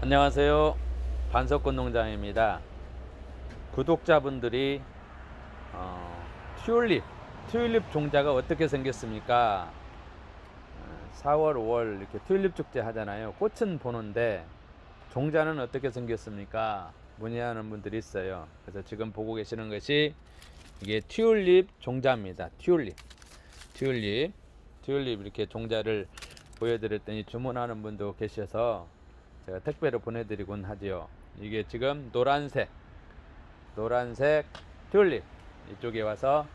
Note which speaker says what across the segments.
Speaker 1: 안녕하세요. 반석꽃 농장입니다. 구독자분들이 어, 튤립, 튤립 종자가 어떻게 생겼습니까? 어, 4월, 5월 이렇게 튤립 축제 하잖아요. 꽃은 보는데 종자는 어떻게 생겼습니까? 문의하는 분들이 있어요. 그래서 지금 보고 계시는 것이 이게 튤립 종자입니다. 튤립, 튤립, 튤립 이렇게 종자를 보여드렸더니 주문하는 분도 계셔서 제가 택배로 보내드리곤 하지요. 이게 지금 노란색, 노란색 튤립 이쪽에 와서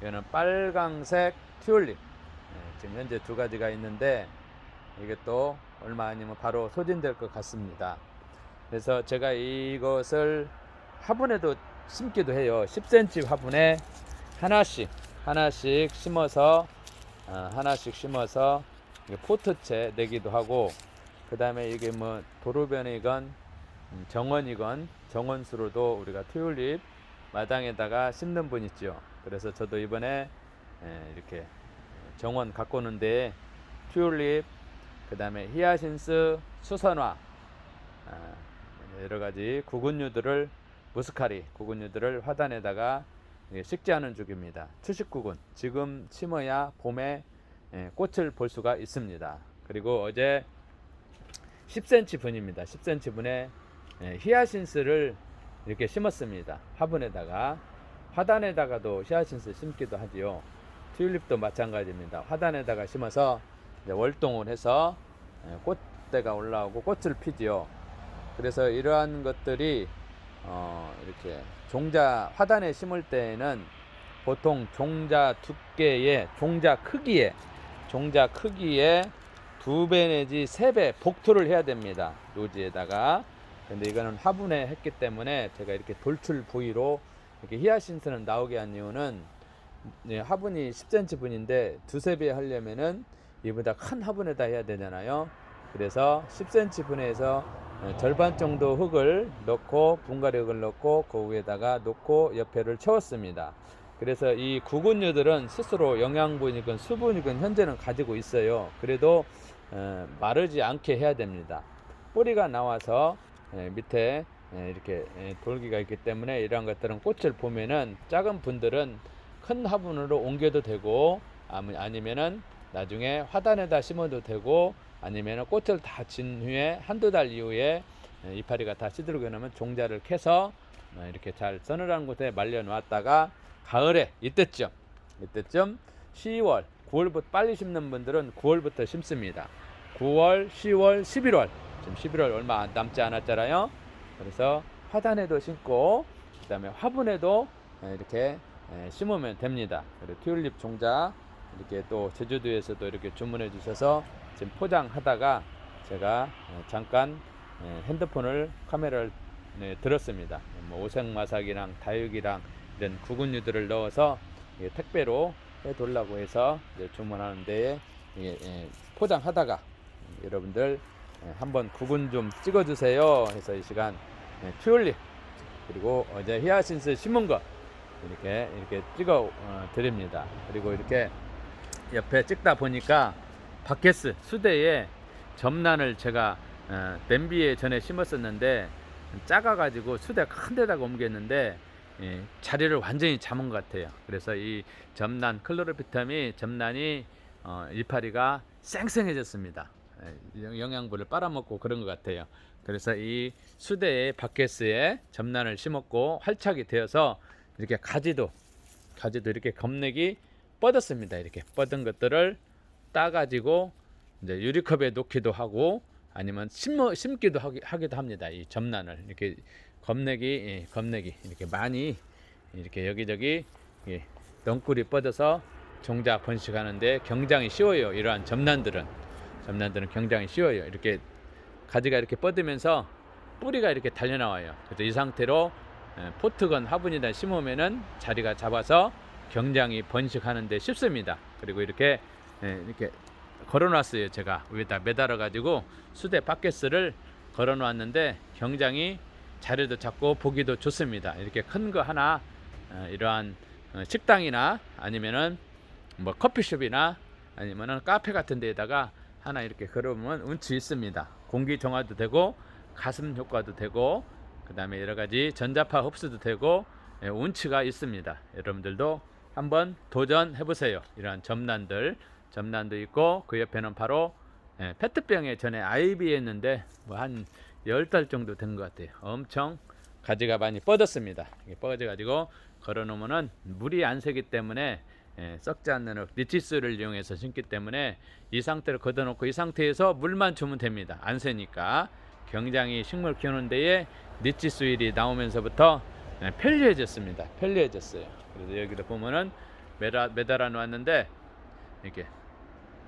Speaker 1: 이거는 빨강색 튤립. 네, 지금 현재 두 가지가 있는데 이게 또 얼마 아니면 바로 소진될 것 같습니다. 그래서 제가 이것을 화분에도 심기도 해요. 10cm 화분에 하나씩 하나씩 심어서 어, 하나씩 심어서 포트채 내기도 하고 그 다음에 이게 뭐 도로변이건 음, 정원이건 정원수로도 우리가 튤립 마당에다가 심는 분 있죠. 그래서 저도 이번에 에, 이렇게 정원 가꾸는데 튤립 그 다음에 히아신스 수선화 아, 여러 가지 구근류들을 무스카리 구근류들을 화단에다가 예, 식재하는 중입니다. 추식구근 지금 심어야 봄에 예, 꽃을 볼 수가 있습니다. 그리고 어제 10cm 분입니다. 10cm 분에 예, 히아신스를 이렇게 심었습니다. 화분에다가 화단에다가도 히아신스 심기도 하지요. 튤립도 마찬가지입니다. 화단에다가 심어서 월동을 해서 예, 꽃대가 올라오고 꽃을 피지요. 그래서 이러한 것들이 어, 이렇게 종자 화단에 심을 때에는 보통 종자 두께의 종자 크기에 종자 크기에 두 배 내지 세 배 복토를 해야 됩니다. 노지에다가. 근데 이거는 화분에 했기 때문에 제가 이렇게 돌출 부위로 이렇게 히아신스는 나오게 한 이유는 네, 화분이 10cm 분인데 두세 배 하려면은 이보다 큰 화분에다 해야 되잖아요. 그래서 10cm 분에서 어, 절반 정도 흙을 넣고 분갈이 흙을 넣고 그 위에다가 놓고 옆에를 채웠습니다. 그래서 이 구근류들은 스스로 영양분이건 수분이건 현재는 가지고 있어요. 그래도 어, 마르지 않게 해야 됩니다. 뿌리가 나와서 에, 밑에 에, 이렇게 에, 돌기가 있기 때문에 이러한 것들은 꽃을 보면은 작은 분들은 큰 화분으로 옮겨도 되고 아니- 아니면은 나중에 화단에다 심어도 되고 아니면은 꽃을 다 진 후에 한두 달 이후에 에, 이파리가 다 시들고 나면 종자를 캐서 어, 이렇게 잘 서늘한 곳에 말려 놓았다가 가을에 이때쯤 이때쯤 10월 9월부터 빨리 심는 분들은 9월부터 심습니다. 9월, 10월, 11월 지금 11월 얼마 안- 남지 않았잖아요. 그래서 화단에도 심고 그다음에 화분에도 에, 이렇게 에, 심으면 됩니다. 그리고 튤립 종자 이렇게 또 제주도에서도 이렇게 주문해 주셔서 지금 포장하다가 제가 에, 잠깐 에, 핸드폰을 카메라를 네, 들었습니다. 뭐 오색마삭이랑 다육이랑 이런 구근류들을 넣어서 택배로 해돌라고 해서 주문하는데 예, 포장하다가 여러분들 예, 한번 구근 좀 찍어주세요 해서 이 시간 예, 튤립 그리고 어제 히아신스 심은 거 이렇게 이렇게 찍어 어, 드립니다. 그리고 이렇게 옆에 찍다 보니까 바켓스 수대에 점란을 제가 어, 냄비에 전에 심었었는데 작아가지고 수대 큰 데다가 옮겼는데 예, 자리를 완전히 잡은 것 같아요. 그래서 이 점란 클로로피탐이 점란이 어, 이파리가 쌩쌩해졌습니다. 예, 영- 영양분을 빨아먹고 그런 것 같아요. 그래서 이 수대에 바켓스에 점란을 심었고 활착이 되어서 이렇게 가지도 가지도 이렇게 겁내기 뻗었습니다. 이렇게 뻗은 것들을 따가지고 이제 유리컵에 놓기도 하고 아니면 심어, 심기도 하기, 하기도 합니다. 이 점란을 이렇게 겁내기, 예, 겁내기 이렇게 많이 이렇게 여기저기 예, 넝굴이 뻗어서 종자 번식하는데 굉장히 쉬워요. 이러한 점란들은 점란들은 굉장히 쉬워요. 이렇게 가지가 이렇게 뻗으면서 뿌리가 이렇게 달려 나와요. 그래서 이 상태로 예, 포트건 화분이다 심으면은 자리가 잡아서 굉장히 번식하는데 쉽습니다. 그리고 이렇게 예, 이렇게 걸어놨어요. 제가 위에다 매달아 가지고 수대 바켓스를 걸어놨는데 굉장히 자리도 잡고 보기도 좋습니다. 이렇게 큰 거 하나 어, 이러한 어, 식당이나 아니면은 뭐 커피숍이나 아니면은 카페 같은 데에다가 하나 이렇게 걸으면 운치 있습니다. 공기 정화도 되고 가슴 효과도 되고 그 다음에 여러 가지 전자파 흡수도 되고 예, 운치가 있습니다. 여러분들도 한번 도전해 보세요. 이러한 점란들 점란도 있고 그 옆에는 바로 예, 페트병에 전에 아이비했는데 뭐한 열달 정도 된 것 같아요. 엄청 가지가 많이 뻗었습니다. 뻗어가지고 걸어놓으면은 물이 안 새기 때문에 예, 썩지 않는 흙, 리치스를 이용해서 심기 때문에 이 상태를 걷어놓고 이 상태에서 물만 주면 됩니다. 안 새니까 굉장히 식물 키우는 데에 리치스일이 나오면서부터 예, 편리해졌습니다. 편리해졌어요. 그래서 여기도 보면은 매달, 매달아 놓았는데 이렇게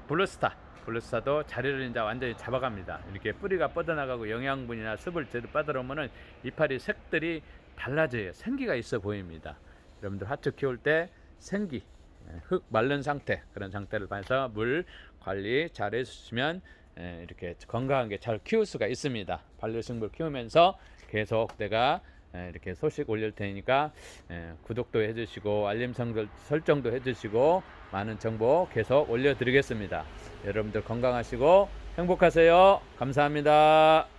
Speaker 1: 블루스타 블루스타도 자리를 이제 완전히 잡아갑니다. 이렇게 뿌리가 뻗어나가고 영양분이나 습을 제대로 빠들어오면은 이파리 색들이 달라져요. 생기가 있어 보입니다. 여러분들 하초 키울 때 생기, 예, 흙 마른 상태 그런 상태를 봐서 물 관리 잘 해주시면 예, 이렇게 건강하게 잘 키울 수가 있습니다. 반려식물 키우면서 계속 내가 예, 이렇게 소식 올릴 테니까 예, 구독도 해주시고 알림 설- 설정도 해주시고 많은 정보 계속 올려드리겠습니다. 여러분들 건강하시고 행복하세요. 감사합니다.